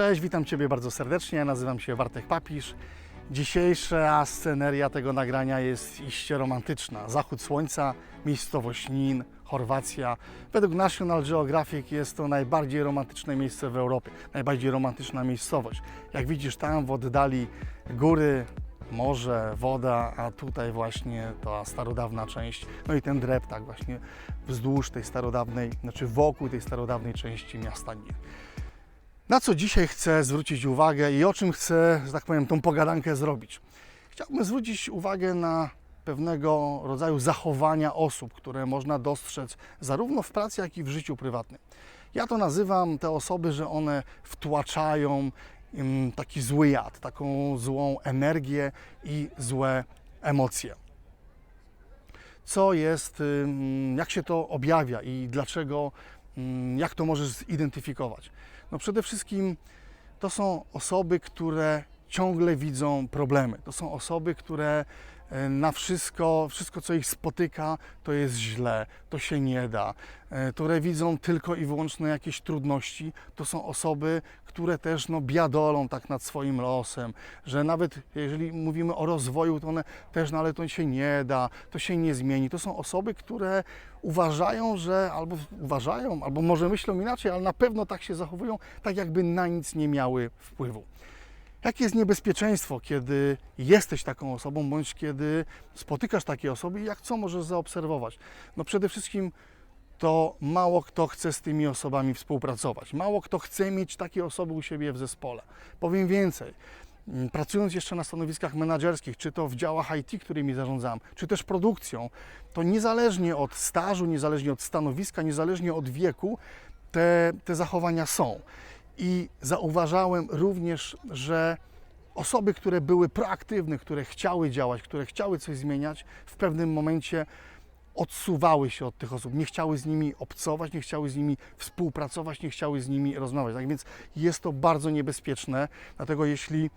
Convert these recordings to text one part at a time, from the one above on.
Cześć, witam Ciebie bardzo serdecznie. Nazywam się Bartek Papisz. Dzisiejsza sceneria tego nagrania jest iście romantyczna. Zachód słońca, miejscowość Nin, Chorwacja. Według National Geographic jest to najbardziej romantyczne miejsce w Europie, najbardziej romantyczna miejscowość. Jak widzisz tam w oddali góry, morze, woda, a tutaj właśnie ta starodawna część, no i ten dreptak właśnie wzdłuż tej starodawnej, znaczy wokół tej starodawnej części miasta Nin. Na co dzisiaj chcę zwrócić uwagę i o czym chcę, że tak powiem, tą pogadankę zrobić? Chciałbym zwrócić uwagę na pewnego rodzaju zachowania osób, które można dostrzec zarówno w pracy, jak i w życiu prywatnym. Ja to nazywam te osoby, że one wtłaczają taki zły jad, taką złą energię i złe emocje. Co jest, jak się to objawia i dlaczego, jak to możesz zidentyfikować? No przede wszystkim to są osoby, które ciągle widzą problemy. To są osoby, które na wszystko, wszystko co ich spotyka, to jest źle, to się nie da, e, które widzą tylko i wyłącznie jakieś trudności. To są osoby, które też no, biadolą tak nad swoim losem, że nawet jeżeli mówimy o rozwoju, to one też, no ale to się nie da, to się nie zmieni. To są osoby, które uważają, że albo uważają, albo może myślą inaczej, ale na pewno tak się zachowują, tak jakby na nic nie miały wpływu. Jakie jest niebezpieczeństwo, kiedy jesteś taką osobą, bądź kiedy spotykasz takie osoby i jak co możesz zaobserwować? No przede wszystkim to mało kto chce z tymi osobami współpracować. Mało kto chce mieć takie osoby u siebie w zespole. Powiem więcej. mm, Pracując jeszcze na stanowiskach menedżerskich, czy to w działach IT, którymi zarządzam, czy też produkcją, to niezależnie od stażu, niezależnie od stanowiska, niezależnie od wieku, te, te zachowania są. I zauważałem również, że osoby, które były proaktywne, które chciały działać, które chciały coś zmieniać, w pewnym momencie odsuwały się od tych osób, nie chciały z nimi obcować, nie chciały z nimi współpracować, nie chciały z nimi rozmawiać. Tak więc jest to bardzo niebezpieczne, dlatego jeśli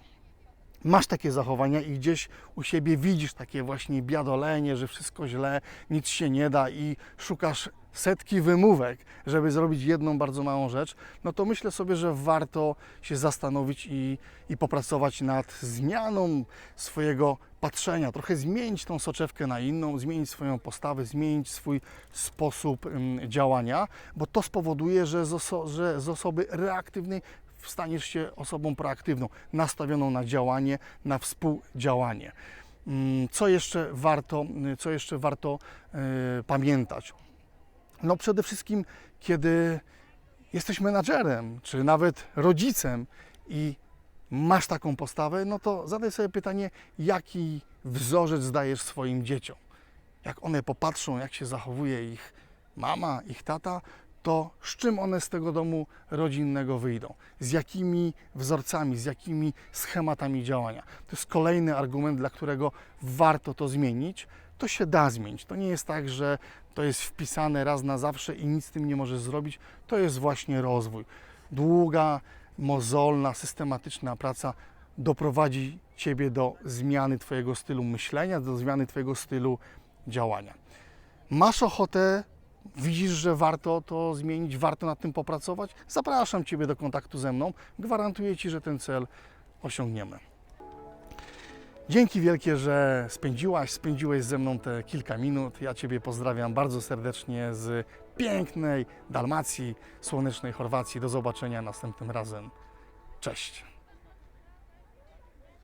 masz takie zachowania i gdzieś u siebie widzisz takie właśnie biadolenie, że wszystko źle, nic się nie da i szukasz setki wymówek, żeby zrobić jedną bardzo małą rzecz, no to myślę sobie, że warto się zastanowić i, i popracować nad zmianą swojego patrzenia, trochę zmienić tą soczewkę na inną, zmienić swoją postawę, zmienić swój sposób ym, działania, bo to spowoduje, że z, oso- że z osoby reaktywnej staniesz się osobą proaktywną, nastawioną na działanie, na współdziałanie. Mm, Co jeszcze warto, co jeszcze warto e, pamiętać? No przede wszystkim, kiedy jesteś menadżerem, czy nawet rodzicem i masz taką postawę, no to zadaj sobie pytanie, jaki wzorzec dajesz swoim dzieciom. Jak one popatrzą, jak się zachowuje ich mama, ich tata, to z czym one z tego domu rodzinnego wyjdą? Z jakimi wzorcami, z jakimi schematami działania? To jest kolejny argument, dla którego warto to zmienić. To się da zmienić. To nie jest tak, że to jest wpisane raz na zawsze i nic z tym nie możesz zrobić. To jest właśnie rozwój. Długa, mozolna, systematyczna praca doprowadzi Ciebie do zmiany Twojego stylu myślenia, do zmiany Twojego stylu działania. Masz ochotę, widzisz, że warto to zmienić, warto nad tym popracować? Zapraszam Ciebie do kontaktu ze mną. Gwarantuję Ci, że ten cel osiągniemy. Dzięki wielkie, że spędziłaś, spędziłeś ze mną te kilka minut. Ja Ciebie pozdrawiam bardzo serdecznie z pięknej Dalmacji, słonecznej Chorwacji. Do zobaczenia następnym razem. Cześć.